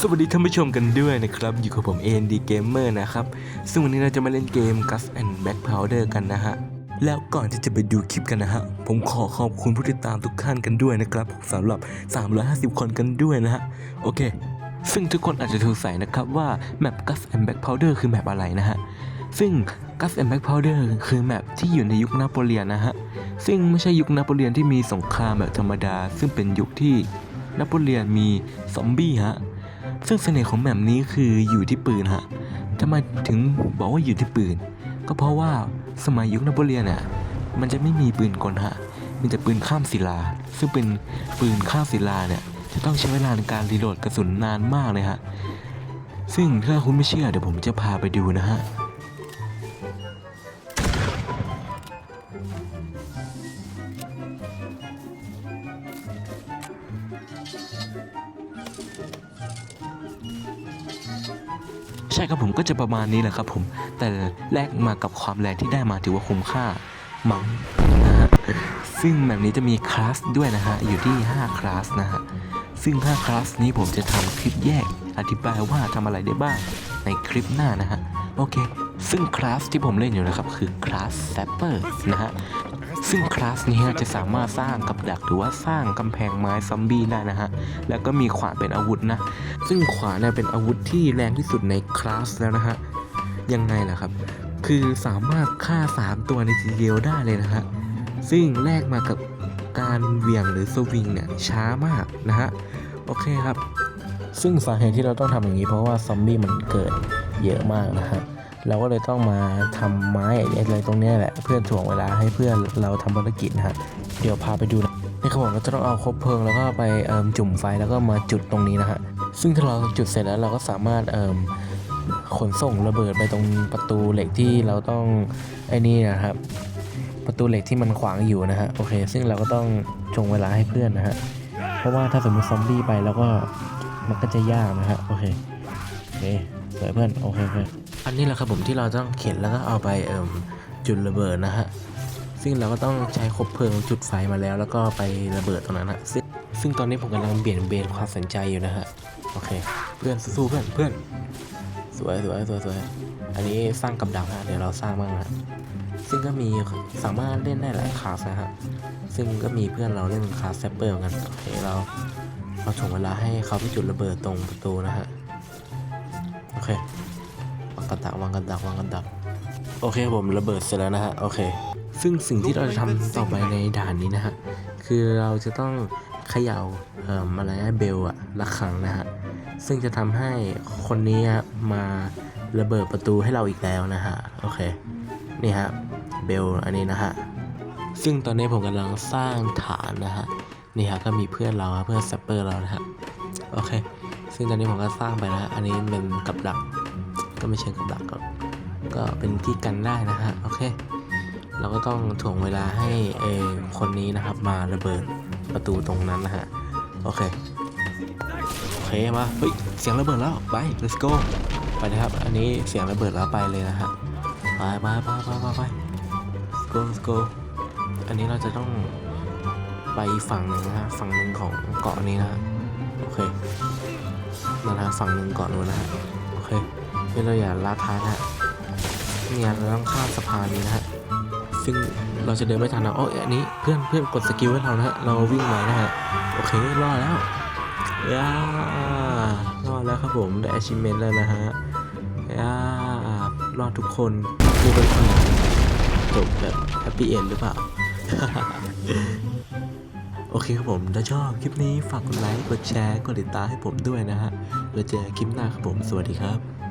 สวัสดีท่านผู้ชมกันด้วยนะครับ อยู่กับผม AND Gamer นะครับ ซึ่งวันนี้เราจะมาเล่นเกม Gus and Back Powder กันนะฮะ แล้วก่อนที่จะไปดูคลิปกันนะฮะ ผมขอขอบคุณผู้ติดตามทุกท่านกันด้วยนะครับสำหรับ 350 คนกันด้วยนะฮะ โอเค ซึ่งทุกคนอาจจะสงสัยนะครับว่าแมป Gus and Back Powder คือแมปอะไรนะฮะ ซึ่ง Gus and Back Powder คือแมปที่อยู่ในยุคนโปเลียนนะฮะ ซึ่งไม่ใช่ยุคนโปเลียนที่มีสงครามแบบธรรมดา ซึ่งเป็นยุคที่นโปเลียนมีซอมบี้ฮะ ซึ่งเสน่ห์ของแมปนี้คืออยู่ที่ปืนฮะทำไมถึงบอกว่าอยู่ที่ปืน ก็เพราะว่าสมัยยุคนโปเลียนอะมันจะไม่มีปืนกลฮะมีแต่ปืนข้ามศิลา ซึ่งเป็นปืนข้ามศิลาเนี่ยจะต้องใช้เวลาในการรีโหลดกระสุนนานมากเลยฮะ ซึ่งถ้าคุณไม่เชื่อเดี๋ยวผมจะพาไปดูนะฮะ ใช่ครับผมก็จะประมาณนี้แหละครับผม แต่แลกมากับความแรงที่ได้มาถือว่าคุ้มค่ามั้งนะฮะซึ่งแบบนี้จะมีคลาสด้วยนะฮะ อยู่ที่ 5 คลาสนะฮะ ซึ่ง 5 คลาสนี้ผมจะทำคลิปแยกอธิบายว่าทำอะไรได้บ้างในคลิปหน้านะฮะ โอเค ซึ่งคลาสที่ผมเล่นอยู่นะครับคือคลาสแซปเปอร์นะฮะซึ่งคลาสนี้จะสามารถสร้างกับดักหรือว่าสร้างกำแพงไม้ซอมบี้ได้นะฮะ แล้วก็มีขวานเป็นอาวุธนะ ซึ่งขวานเนี่ยเป็นอาวุธที่แรงที่สุดในคลาสแล้วนะฮะ ยังไงล่ะครับ คือสามารถฆ่า 3 ตัวในทีเดียวได้เลยนะฮะ ซึ่งแลกมากับการเหวี่ยงหรือสวิงเนี่ยช้ามากนะฮะ โอเคครับ ซึ่งสาเหตุที่เราต้องทำอย่างนี้เพราะว่าซอมบี้มันเกิดเยอะมากนะฮะ เราก็เลยต้องมาทำไม้อะไรตรงนี้แหละเพื่อถ่วงเวลาให้เพื่อนเราทำภารกิจนะฮะเดี๋ยวพาไปดูนะนี่ครับผมเราจะต้องเอาคบเพลิงแล้วก็ไปจุ่มไฟแล้วก็มาจุดตรงนี้นะฮะซึ่งถ้าเราจุดเสร็จแล้วเราก็สามารถขนส่งระเบิดไปตรงประตูเหล็กที่เราต้องไอ้นี่นะครับ ประตูเหล็กที่มันขวางอยู่นะฮะโอเค ซึ่งเราก็ต้องจงเวลาให้เพื่อนนะฮะเพราะว่าถ้าสมมติซอมบี้ไปแล้วก็มันก็จะยากนะฮะโอเคโอเคสวยเพื่อนโอเคโอเคอั นนี้แหละครับผมที่เราต้องเข็นแล้วก็เอาไปเอ่มจุดระเบิดนะฮะซึ่งเราก็ต้องใช้คบเพลิงจุดไฟมาแล้ว แล้วก็ไประเบิดตรงนั้นฮะซึ่งซึ่งตอนนี้ผมกำลังเบี่ยงเบนความสนใจอยู่นะฮะโอเค เพื่อนสู้เพื่อนเพื่อนสวยสวยสวยสวยอันนี้สร้างกับดักนะเดี๋ยวเราสร้างบ้างนะซึ่งก็มีสามารถเล่นได้หลายคลาสนะฮะซึ่งก็มีเพื่อนเราเล่นคลาสแซปเปอร์เหมือนกันโอเคเราเราถ่วงเวลาให้เขาไปจุดระเบิดตรงประตูนะฮะโอเค กระดักวางกระดักวางกระดัก โอเคผมระเบิดเสร็จแล้วนะฮะโอเค ซึ่งสิ่งที่เราจะทำต่อไปในด่านนี้นะฮะคือเราจะต้องเขย่าเอ่ออะไรนะเบลอะระฆังนะฮะซึ่งจะทำให้คนนี้มาระเบิดประตูให้เราอีกแล้วนะฮะโอเคนี่ฮะเบลอันนี้นะฮะซึ่งตอนนี้ผมกำลังสร้างฐานนะฮะนี่ฮะก็มีเพื่อนเราเพื่อนแซปเปอร์เรานะฮะโอเค ซึ่งตอนนี้ผมก็สร้างไปแล้วอันนี้เป็นกับดัก ก็ไม่ใช่กับดักก็ก็เป็นที่กันได้นะฮะโอเค เราก็ต้องถ่วงเวลาให้เอคนนี้นะครับ มาระเบิดประตูตรงนั้นนะฮะโอเคโอเคมาเฮ้ยเสียงระเบิดแล้วไป let's go ไปนะครับ อันนี้เสียงระเบิดแล้วไปเลยนะฮะไปไปไปไปไปไป let's go let's go อันนี้เราจะต้องไปฝั่งหนึ่งนะฮะฝั่งหนึ่งของเกาะนี้นะโอเคนั่นนะฮะฝั่งหนึ่งเกาะนู้นนะฮะโอเค นี่เราอย่าลาท้ายนะฮะเนี่ยเราต้องข้ามสะพานนี้นะฮะซึ่งเราจะเดินไม่ทันนะโอ้ยอันนี้เพื่อนเพื่อนกดสกิลให้เรานะฮะเราวิ่งไวนะฮะโอเครอดแล้วย่ารอดแล้วครับผมได้ achievement แล้วนะฮะย่ารอดทุกคนดูเป็นคนจบแบบ happy end หรือเปล่าโอเคครับผม ถ้าชอบคลิปนี้ฝากกดไลค์ กดแชร์ กดติดตามให้ผมด้วยนะฮะ แล้วเจอกันคลิปหน้าครับผม สวัสดีครับ